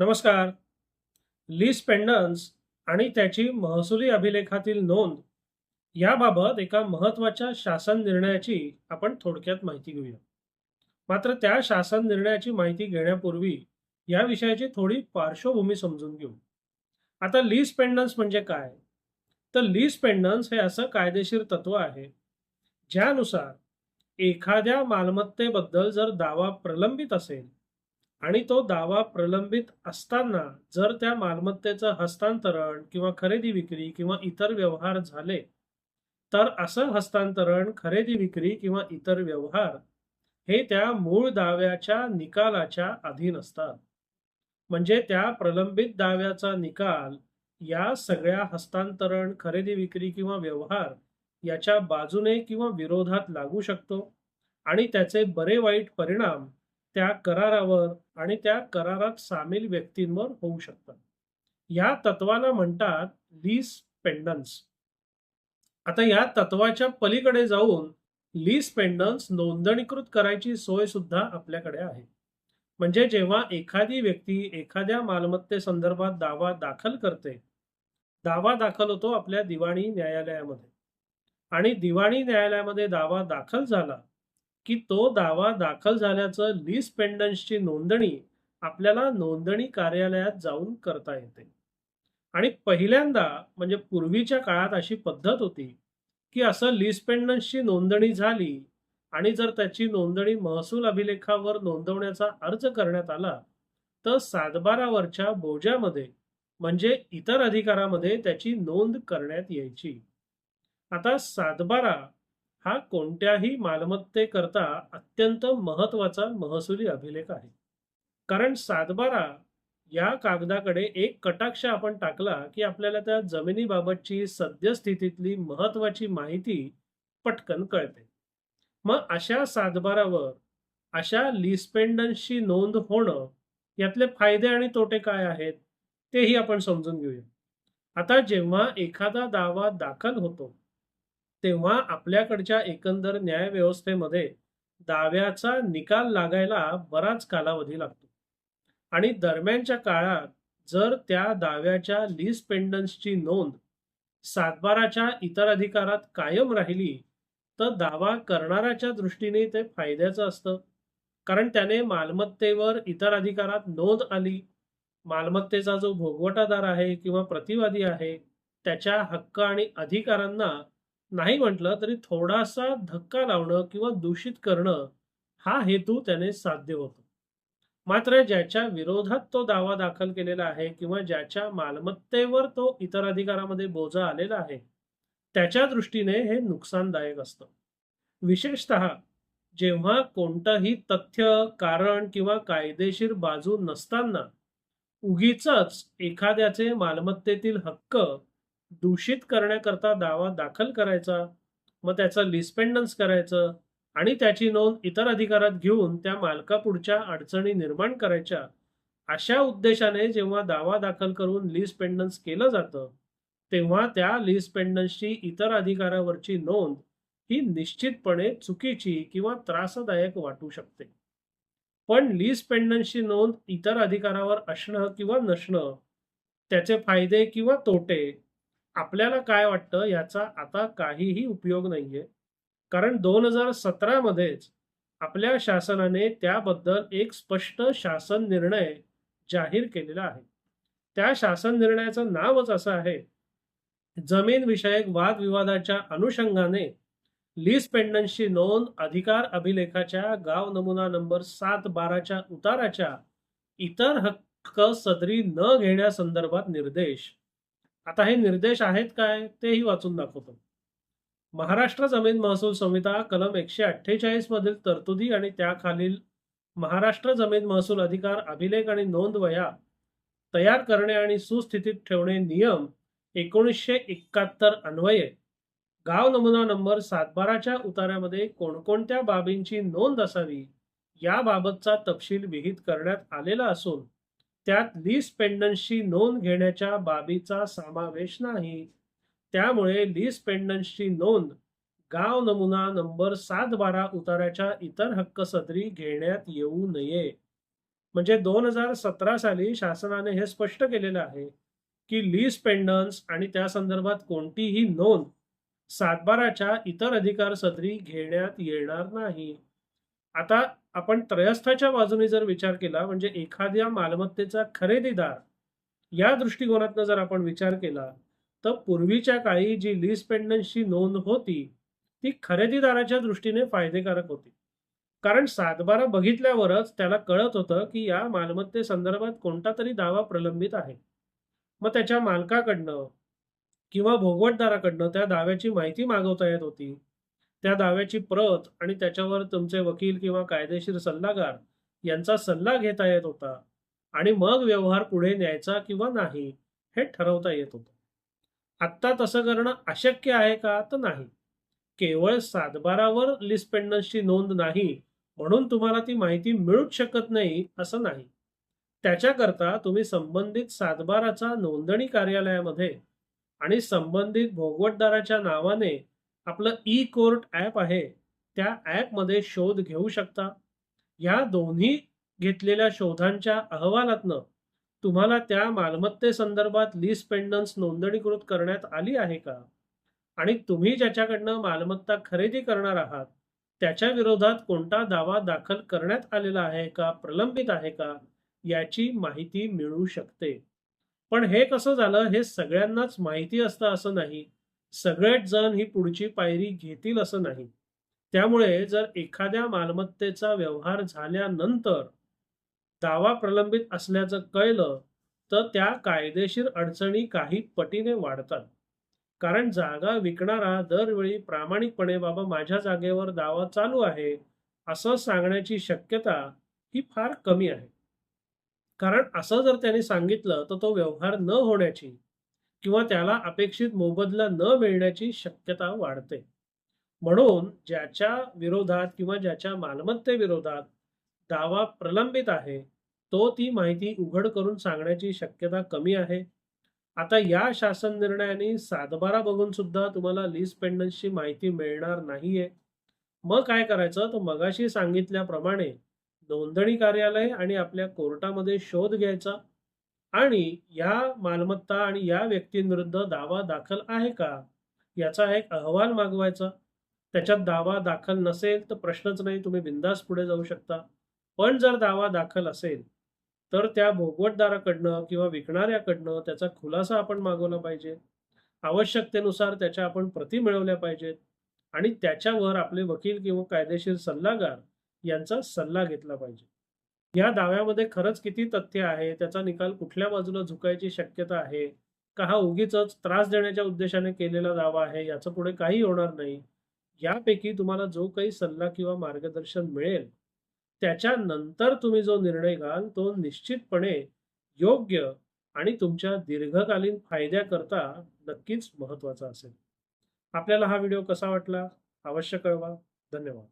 नमस्कार. लीस पेंडन्स आणि त्याची महसुली अभिलेखातील नोंद याबाबत एका महत्त्वाच्या शासन निर्णयाची आपण थोडक्यात माहिती घेऊया. मात्र त्या शासन निर्णयाची माहिती घेण्यापूर्वी या विषयाची थोडी पार्श्वभूमी समजून घेऊ. आता लीस पेंडन्स म्हणजे काय? तर लीस पेंडन्स हे असं कायदेशीर तत्व आहे ज्यानुसार एखाद्या मालमत्तेबद्दल जर दावा प्रलंबित असेल आणि तो दावा प्रलंबित असताना जर त्या मालमत्तेचं हस्तांतरण किंवा खरेदी विक्री किंवा इतर व्यवहार झाले तर असं हस्तांतरण खरेदी विक्री किंवा इतर व्यवहार हे त्या मूळ दाव्याच्या निकालाच्या अधीन असतात. म्हणजे त्या प्रलंबित दाव्याचा निकाल या सगळ्या हस्तांतरण खरेदी विक्री किंवा व्यवहार याच्या बाजूने किंवा विरोधात लागू शकतो आणि त्याचे बरे वाईट परिणाम त्या करारावर आणि त्या करारात सामील व्यक्तींवर होऊ शकतात. या तत्वाला म्हणतात लीस पेंडन्स आता या तत्वाच्या पलीकडे जाऊन लीस पेंडन्स नोंदणीकृत करायची सोय सुद्धा आपल्याकडे आहे. म्हणजे जेव्हा एखादी व्यक्ती एखाद्या मालमत्ते संदर्भात दावा दाखल करते दावा दाखल होतो आपल्या दिवाणी न्यायालयामध्ये. आणि दिवाणी न्यायालयामध्ये दावा दाखल झाला की तो दावा दाखल झाल्याचं लीज पेंडन्सची नोंदणी आपल्याला नोंदणी कार्यालयात जाऊन करता येते. आणि पहिल्यांदा म्हणजे पूर्वीच्या काळात अशी पद्धत होती की असं लीज पेंडन्सची नोंदणी झाली आणि जर त्याची नोंदणी महसूल अभिलेखावर नोंदवण्याचा अर्ज करण्यात आला तर सातबारावरच्या बोजामध्ये म्हणजे इतर अधिकारामध्ये त्याची नोंद करण्यात यायची. आता सातबारा हा कोणत्याही मालमत्तेकरता अत्यंत महत्त्वाचा महसुली अभिलेख आहे. कारण सातबारा या कागदाकडे एक कटाक्ष आपण टाकला की आपल्याला त्या जमिनीबाबतची सद्यस्थितीतली महत्वाची माहिती पटकन कळते. मग अशा सातबारावर अशा लिस्पेंडन्सची नोंद होणं यातले फायदे आणि तोटे काय आहेत तेही आपण समजून घेऊया. आता जेव्हा एखादा दावा दाखल होतो तेव्हा आपल्याकडच्या एकंदर न्यायव्यवस्थेमध्ये दाव्याचा निकाल लागायला बराच कालावधी लागतो. आणि दरम्यानच्या काळात जर त्या दाव्याच्या लीज पेंडन्सची नोंद सातबाराच्या इतर अधिकारात कायम राहिली तर दावा करणाऱ्याच्या दृष्टीने ते फायद्याचं असतं. कारण त्याने मालमत्तेवर इतर अधिकारात नोंद आली. मालमत्तेचा जो भोगवटादार आहे किंवा प्रतिवादी आहे त्याच्या हक्क आणि अधिकारांना नाही म्हटलं तरी थोडासा धक्का लावणं किंवा दूषित करणं हा हेतू त्याने साध्य होतो. मात्र ज्याच्या विरोधात तो दावा दाखल केलेला आहे किंवा ज्याच्या मालमत्तेवर तो इतर अधिकारामध्ये बोजा आलेला आहे त्याच्या दृष्टीने हे नुकसानदायक असतं. विशेषत जेव्हा कोणतंही तथ्य कारण किंवा कायदेशीर बाजू नसताना उगीच एखाद्याचे मालमत्तेतील हक्क दूषित करण्याकरता दावा दाखल करायचा मग त्याचं लिस्पेंडन्स करायचं आणि त्याची नोंद इतर अधिकारात घेऊन त्या मालकापुढच्या अडचणी निर्माण करायच्या अशा उद्देशाने जेव्हा दावा दाखल करून लीज पेंडन्स केलं जातं तेव्हा त्या लीज पेंडन्सची इतर अधिकारावरची नोंद ही निश्चितपणे चुकीची किंवा त्रासदायक वाटू शकते. पण लीज पेंडन्सची नोंद इतर अधिकारावर असणं किंवा नसणं त्याचे फायदे किंवा तोटे आपल्याला काय वाटतं याचा आता काहीही उपयोग नाहीये. कारण दोन हजार सतरा मध्येच आपल्या शासनाने त्याबद्दल एक स्पष्ट शासन निर्णय जाहीर केलेला आहे. त्या शासन निर्णयाचं नावच असं आहे जमीन विषयक वादविवादाच्या अनुषंगाने लीज पेंडन्सची नोंद अधिकार अभिलेखाच्या गाव नमुना नंबर सात बाराच्या उताराच्या इतर हक्क सदरी न घेण्यासंदर्भात निर्देश आता हे निर्देश आहेत काय तेही वाचून दाखवतो. महाराष्ट्र जमीन महसूल संहिता कलम एकशे अठ्ठेचाळीस मधील तरतुदी आणि त्याखालील महाराष्ट्र जमीन महसूल अधिकार अभिलेख आणि नोंद वया तयार करणे आणि सुस्थितीत ठेवणे नियम एकोणीसशे एकाहत्तर अन्वये. गाव नमुना नंबर सातबाराच्या उतार्यामध्ये कोणकोणत्या बाबींची नोंद असावी याबाबतचा तपशील विहित करण्यात आलेला असून त्यात लीज पेंडन्सची नोंद घेण्याच्या बाबीचा समावेश नाही. त्यामुळे लीज पेंडन्सची नोंद गाव नमुना नंबर सात बारा उताराच्या इतर हक्क सदरी घेण्यात येऊ नये. म्हणजे दोन हजार सतरा साली शासनाने हे स्पष्ट केलेलं आहे की लीज पेंडन्स आणि त्या संदर्भात कोणतीही नोंद सातबाराच्या इतर अधिकार सदरी घेण्यात येणार नाही. आता आपण त्रयस्थाच्या बाजूने जर विचार केला म्हणजे एखाद्या मालमत्तेचा खरेदीदार या दृष्टिकोनातनं जर आपण विचार केला तर पूर्वीच्या काळी जी लीज पेंडन्सची नोंद होती ती खरेदीदाराच्या दृष्टीने फायदेकारक होती. कारण सातबारा बघितल्यावरच त्याला कळत होतं की या मालमत्ते संदर्भात कोणता तरी दावा प्रलंबित आहे. मग त्याच्या मालकाकडनं किंवा भोगवटदाराकडनं त्या दाव्याची माहिती मागवता येत होती. त्या दाव्याची प्रत आणि त्याच्यावर तुमचे वकील किंवा कायदेशीर सल्लागार यांचा सल्ला घेता येत होता आणि मग व्यवहार पुढे न्यायचा किंवा नाही हे ठरवता येत होतं. आत्ता तसं करणं अशक्य आहे का? तर नाही. केवळ सातबारावर लिस्पेंडन्सची नोंद नाही म्हणून तुम्हाला ती माहिती मिळूच शकत नाही असं नाही. त्याच्याकरता तुम्ही संबंधित सातबाराचा नोंदणी कार्यालयामध्ये आणि संबंधित भोगवटदाराच्या नावाने आपलं ई कोर्ट ॲप आहे त्या ॲपमध्ये शोध घेऊ शकता. या दोन्ही घेतलेल्या शोधांच्या अहवालातनं तुम्हाला त्या मालमत्ते संदर्भात लीज पेंडन्स नोंदणीकृत करण्यात आली आहे का? आणि तुम्ही ज्याच्याकडनं मालमत्ता खरेदी करणार आहात त्याच्या विरोधात कोणता दावा दाखल करण्यात आलेला आहे का प्रलंबित आहे का याची माहिती मिळू शकते. पण हे कसं झालं हे सगळ्यांनाच माहिती असतं असं नाही. सगळेच जण ही पुढची पायरी घेतील असं नाही. त्यामुळे जर एखाद्या मालमत्तेचा व्यवहार झाल्यानंतर दावा प्रलंबित असल्याचं कळलं तर त्या कायदेशीर अडचणी काही पटीने वाढतात. कारण जागा विकणारा दरवेळी प्रामाणिकपणे बाबा माझ्या जागेवर दावा चालू आहे असं सांगण्याची शक्यता ही फार कमी आहे. कारण असं जर त्याने सांगितलं तर तो व्यवहार न होण्याची किंवा त्याला अपेक्षित मोबदला न मिळण्याची शक्यता वाढते. म्हणून ज्याच्या विरोधात किंवा ज्याच्या मालमत्तेविरोधात दावा प्रलंबित आहे तो ती माहिती उघड करून सांगण्याची शक्यता कमी आहे. आता या शासन निर्णयाने सातबारा बघून सुद्धा तुम्हाला लीज पेंडन्सची माहिती मिळणार नाहीये. मग काय करायचं? तर मगाशी सांगितल्याप्रमाणे नोंदणी कार्यालय आणि आपल्या कोर्टामध्ये शोध घ्यायचा. आणि या मालमत्ता आणि या व्यक्तींविरुद्ध दावा दाखल आहे का? याचा एक अहवाल मागवायचा. त्याच्यात दावा दाखल नसेल तर प्रश्नच नाही तुम्ही बिंदास पुढे जाऊ शकता. पण जर दावा दाखल असेल तर त्या भोगवटदाराकडनं किंवा विकणाऱ्याकडनं त्याचा खुलासा आपण मागवला पाहिजे. आवश्यकतेनुसार त्याच्या आपण प्रती मिळवल्या पाहिजेत. आणि त्याच्यावर आपले वकील किंवा कायदेशीर सल्लागार यांचा सल्ला घेतला पाहिजे. या दाव्यामध्ये खरंच किती तथ्य आहे? त्याचा निकाल कुठल्या बाजूला झुकायची शक्यता आहे? का हा उगीच त्रास देण्याच्या उद्देशाने केलेला दावा आहे? याचं पुढे काही होणार नाही. यापैकी तुम्हाला जो काही सल्ला किंवा मार्गदर्शन मिळेल त्याच्यानंतर तुम्ही जो निर्णय घ्याल तो निश्चितपणे योग्य आणि तुमच्या दीर्घकालीन फायद्याकरता नक्कीच महत्त्वाचा असेल. आपल्याला हा व्हिडिओ कसा वाटला? अवश्य कळवा. धन्यवाद.